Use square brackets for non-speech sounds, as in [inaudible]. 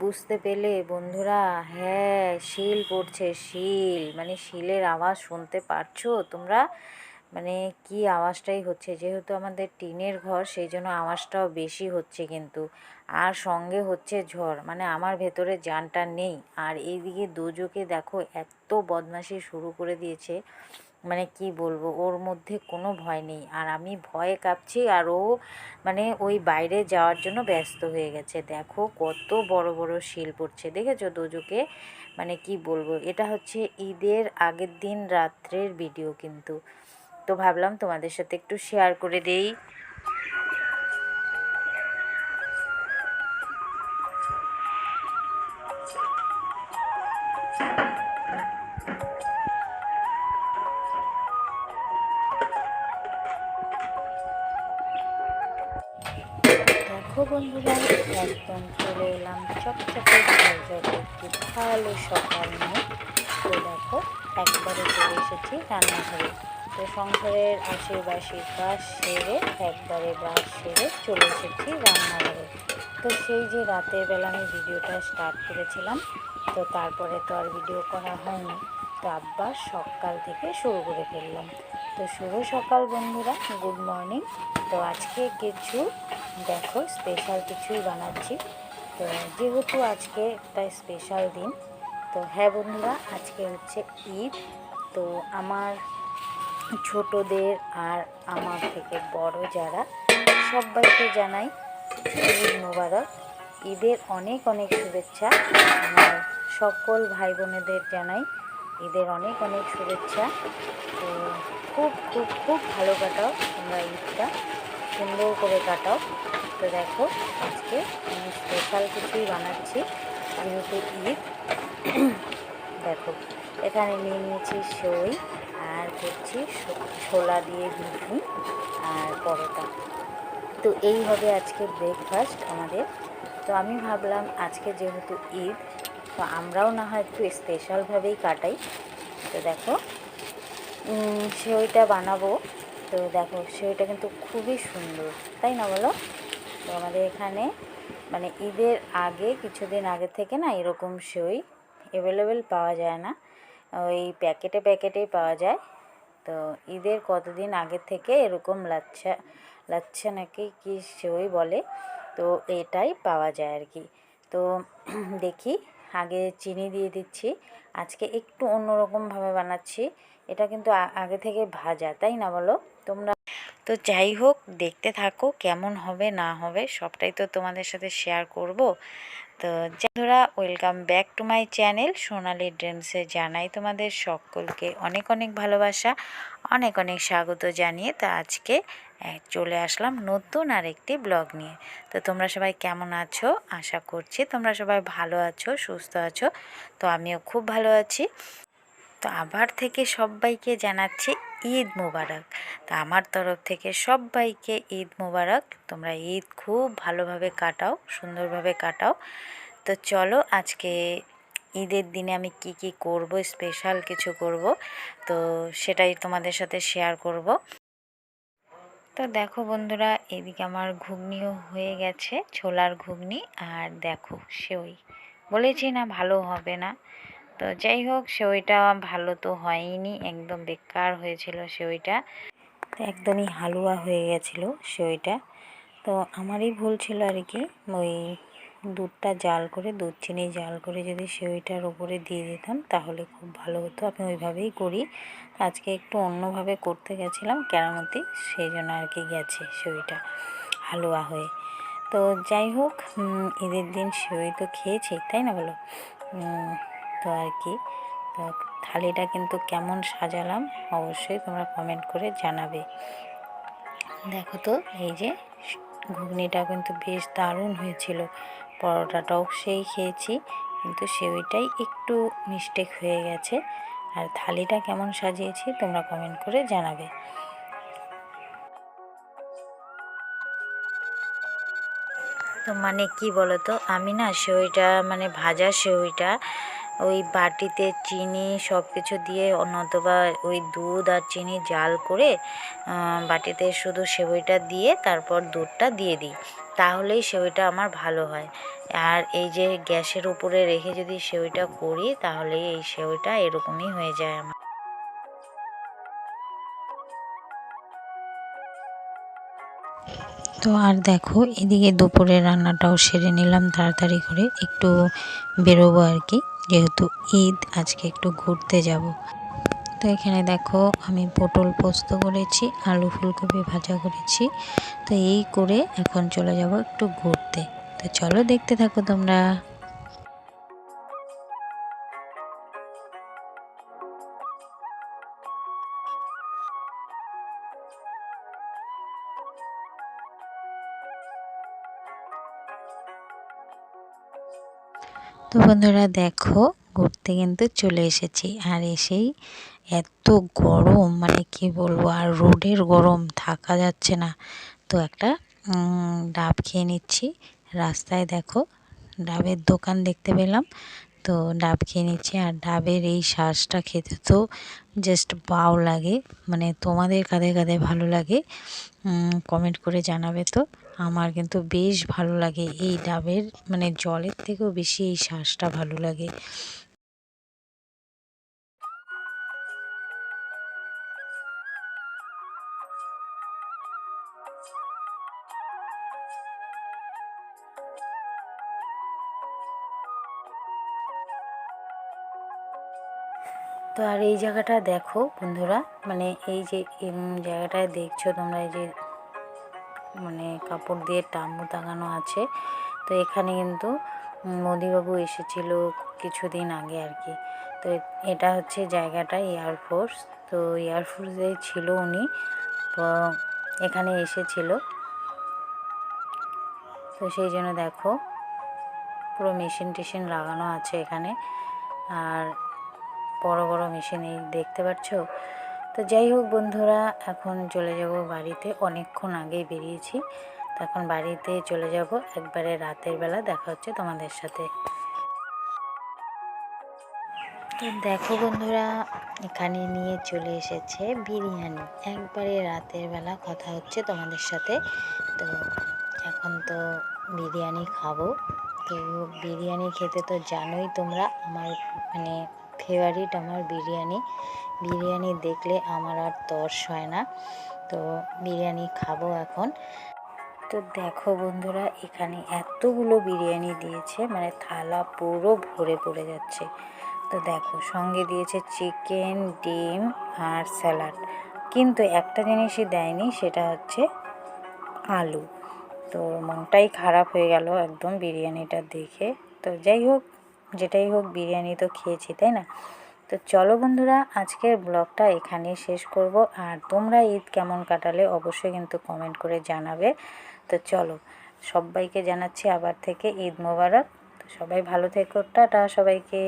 বুঝতে পেলে, বন্ধুরা। হ্যাঁ শিল পড়ছে, শিল। মানে শিলের আওয়াজ শুনতে পারছ তোমরা? মানে কি আওয়াজটাই হচ্ছে? যেহেতু আমাদের টিনের ঘর, সেই জন্য আওয়াজটাও বেশি হচ্ছে কিন্তু। আর সঙ্গে হচ্ছে ঝড়। মানে আমার ভেতরে জানটা নেই। আর এইদিকে দোজোকে দেখো, এত বদমাশি শুরু করে দিয়েছে। মানে কি বলব, ওর মধ্যে কোনো ভয় নেই। আর আমি ভয়ে কাঁপছি আর ও মানে ওই বাইরে যাওয়ার জন্য ব্যস্ত হয়ে গেছে। দেখো কত বড় বড় শিল পড়ছে, দেখেছ দোজোকে? মানে কি বলব, এটা হচ্ছে ঈদের আগের দিন রাত্রের ভিডিও কিন্তু। তো ভাবলাম তোমাদের সাথে একটু শেয়ার করে দেই। বন্ধুরা, একদম চলে এলাম চকচকে একটি ভালো সকাল নিয়ে। তো দেখো, একবারে চলে এসেছি রান্নাঘরে। তো সংসারের আশিবাসী কাজ সেরে, একবারে ব্রাশ সেরে চলে এসেছি রান্নাঘরে। তো সেই যে রাতের বেলা আমি ভিডিওটা স্টার্ট করেছিলাম, তো তারপরে তো আর ভিডিও করা হয়নি। তো আব্বার সকাল থেকে শুরু করে ফেললাম। তো শুভ সকাল বন্ধুরা, গুড মর্নিং। তো আজকে কিছু, দেখো স্পেশাল কিছুই বানাচ্ছি। তো যেহেতু আজকে একটা স্পেশাল দিন, তো হ্যাঁ বন্ধুরা, আজকে হচ্ছে ঈদ। তো আমার ছোটদের আর আমার থেকে বড় যারা, সবাইকে জানাই ঈদ মোবারক। ঈদের অনেক অনেক শুভেচ্ছা। আমার সকল ভাই বোনেদের জানাই ঈদের অনেক অনেক শুভেচ্ছা। তো খুব খুব খুব ভালো কাটাও তোমরা ঈদটা। সুন্দর করে কাটাও। তো দেখো, আজকে আমি স্পেশাল কিছুই বানাচ্ছি, যেহেতু ঈদ। [clears throat] দেখো, এখানে নিয়ে নিয়েছি সই আর করছি ছোলা দিয়ে ঘুগনি আর পরোটা। তো এই হবে আজকে ব্রেকফাস্ট আমাদের। তো আমি ভাবলাম আজকে যেহেতু ঈদ, তো আমরাও না হয় একটু স্পেশালভাবেই কাটাই। তো দেখো সেওইটা বানাবো। তো দেখো সেওইটা কিন্তু খুবই সুন্দর, তাই না বলো? তো আমাদের এখানে মানে ঈদের আগে, কিছুদিন আগে থেকে না এরকম সেওই অ্যাভেলেবেল পাওয়া যায় না। ওই প্যাকেটে প্যাকেটেই পাওয়া যায়। তো ঈদের কতদিন আগে থেকে এরকম লাচ্ছা লাচ্ছা নাকি কি সেওই বলে? তো এটাই পাওয়া যায় আর কি। তো দেখি আগে চিনি দিয়ে দিচ্ছি। আজকে একটু অন্যরকমভাবে বানাচ্ছি। এটা কিন্তু আগে থেকে ভাজা, তাই না বলো? তোমরা তো যাই হোক, দেখতে থাকো কেমন হবে, না হবে, সবটাই তো তোমাদের সাথে শেয়ার করব। তো বন্ধুরা welcome back to my channel Sonali ড্রিমসে জানাই তোমাদের সকলকে অনেক অনেক ভালোবাসা, অনেক অনেক স্বাগত জানিয়ে তো আজকে চলে আসলাম নতুন আরেকটি ব্লগ নিয়ে। তো তোমরা সবাই কেমন আছো? আশা করছি তোমরা সবাই ভালো আছো, সুস্থ আছো। তো আমিও খুব ভালো আছি। তো আবার থেকে সবাইকে জানাচ্ছি ঈদ মোবারক। তা আমার তরফ থেকে সবাইকে ঈদ মোবারক। তোমরা ঈদ খুব ভালোভাবে কাটাও, সুন্দরভাবে কাটাও। তো চলো আজকে ঈদের দিনে আমি কি কি করব, স্পেশাল কিছু করব, তো সেটাই তোমাদের সাথে শেয়ার করব। তো দেখো বন্ধুরা, এদিকে আমার ঘুগনিও হয়ে গেছে, ছোলার ঘুগনি, আর দেখো সেওই বলেছি না ভালো হবে না। তো যাই হোক সেওইটা ভালো তো হয়নি, একদম বেকার হয়েছিল সেওইটা একদমই হালুয়া হয়ে গেছিল সেওইটা তো আমারই ভুল ছিল আর কি, ওই দুধটা জাল করে, দুধ চিনি জাল করে যদি সেওইটার ওপরে দিয়ে দিতাম তাহলে খুব ভালো হতো। আমি ওইভাবেই করি। আজকে একটু অন্যভাবে করতে গেছিলাম কেরামতি, সেই জন্য আর কি গেছে সেওইটা হালুয়া হয়ে। তো যাই হোক ঈদের দিন সেওই তো খেয়েছি, তাই না বলো? তো আর কি। তো থালিটা কিন্তু কেমন সাজালাম অবশ্যই তোমরা কমেন্ট করে জানাবে। দেখো তো, এই যে ঘুগনিটা কিন্তু বেশ দারুণ হয়েছিল। পরোটাটাও সেই খেয়েছি, কিন্তু সেওইটাই একটু মিস্টেক হয়ে গেছে। আর থালিটা কেমন সাজিয়েছি তোমরা কমেন্ট করে জানাবে। তো মানে কি বলো তো আমি না সেওইটা মানে ভাজা সেওইটা ওই বাটিতে চিনি সব কিছু দিয়ে নতবা ওই দুধ আর চিনি জাল করে বাটিতে শুধু সেবইটা দিয়ে, তারপর দুধটা দিয়ে দিই। তাহলেই সেবইটা আমার ভালো হয়। আর এই যে গ্যাসের উপরে রেখে যদি সেওইটা করি তাহলে এই সেওইটা এরকমই হয়ে যায় আমার। তো আর দেখো, এদিকে দুপুরে রান্নাটাও সেরে নিলাম, তাড়াতাড়ি করে একটু বেরোবো আর কি। যেহেতু ঈদ, আজকে একটু ঘুরতে যাব। তো এখানে দেখো, আমি পটল পোস্ত করেছি, আলু ফুলকপি ভাজা করেছি। তো এই করে এখন চলে যাব একটু ঘুরতে। তো চলো দেখতে থাকো তোমরা। তো বন্ধুরা দেখো, ঘুরতে কিন্তু চলে এসেছি। আর এসেই এত গরম মানে কি বলব, আর রোডের গরম, থাকা যাচ্ছে না। তো একটা ডাব খেয়ে নিচ্ছি। রাস্তায় দেখো, ডাবের দোকান দেখতে পেলাম। তো ডাব খেয়ে নিচ্ছি, আর ডাবের এই শ্বাসটা খেতে তো জাস্ট বাও লাগে। মানে তোমাদের কাঁধে কাঁধে ভালো লাগে কমেন্ট করে জানাবে তো। আমার কিন্তু বেশ ভালো লাগে এই ডাবের মানে জলের থেকেও বেশি এই শ্বাসটা ভালো লাগে। তো আর এই জায়গাটা দেখো বন্ধুরা মানে এই যে জায়গাটায় দেখছ তোমরা এই যে মানে কাপড় দিয়ে টাম্বু টাঙানো আছে। তো এখানে কিন্তু মোদিবাবু এসেছিল কিছুদিন আগে আর কি তো এটা হচ্ছে জায়গাটা এয়ারফোর্স তো এয়ারফোর্সে ছিল উনি। এখানে এসেছিল। তো সেই জন্য দেখো, পুরো মেশিন টেশিন লাগানো আছে এখানে। আর বড় বড় মেশিন এই দেখতে পাচ্ছ? তো যাই হোক বন্ধুরা, এখন চলে যাব বাড়িতে। অনেকক্ষণ আগেই বেরিয়েছি। তো এখন বাড়িতে চলে যাব। একবারে রাতের বেলা দেখা হচ্ছে তোমাদের সাথে। তো দেখো বন্ধুরা, এখানে নিয়ে চলে এসেছে বিরিয়ানি। একবারে রাতের বেলা কথা হচ্ছে তোমাদের সাথে। তো এখন তো বিরিয়ানি খাব। তো বিরিয়ানি খেতে তো জানোই তোমরা, আমার মানে ফেভারিট আমার বিরিয়ানি। বিরিয়ানি দেখলে আমার আর তর্স হয় না। তো বিরিয়ানি খাব এখন। তো দেখো বন্ধুরা, এখানে এতগুলো বিরিয়ানি দিয়েছে মানে থালা পুরো ভরে পড়ে যাচ্ছে। তো দেখো, সঙ্গে দিয়েছে চিকেন, ডিম আর স্যালাড। কিন্তু একটা জিনিসই দেয়নি, সেটা হচ্ছে আলু। তো মনটাই খারাপ হয়ে গেল একদম বিরিয়ানিটা দেখে। তো যাই হোক, যেটাই হোক, বিরিয়ানি তো খেয়েছি, তাই না? তো চলো বন্ধুরা, আজকের ব্লগটা এখানেই শেষ করব। আর তোমরা ঈদ কেমন কাটালে অবশ্যই কিন্তু কমেন্ট করে জানাবে। তো চলো, সবাইকে জানাচ্ছি আবার থেকে ঈদ মোবারক। তো সবাই ভালো থেকো, টাটা সবাইকে।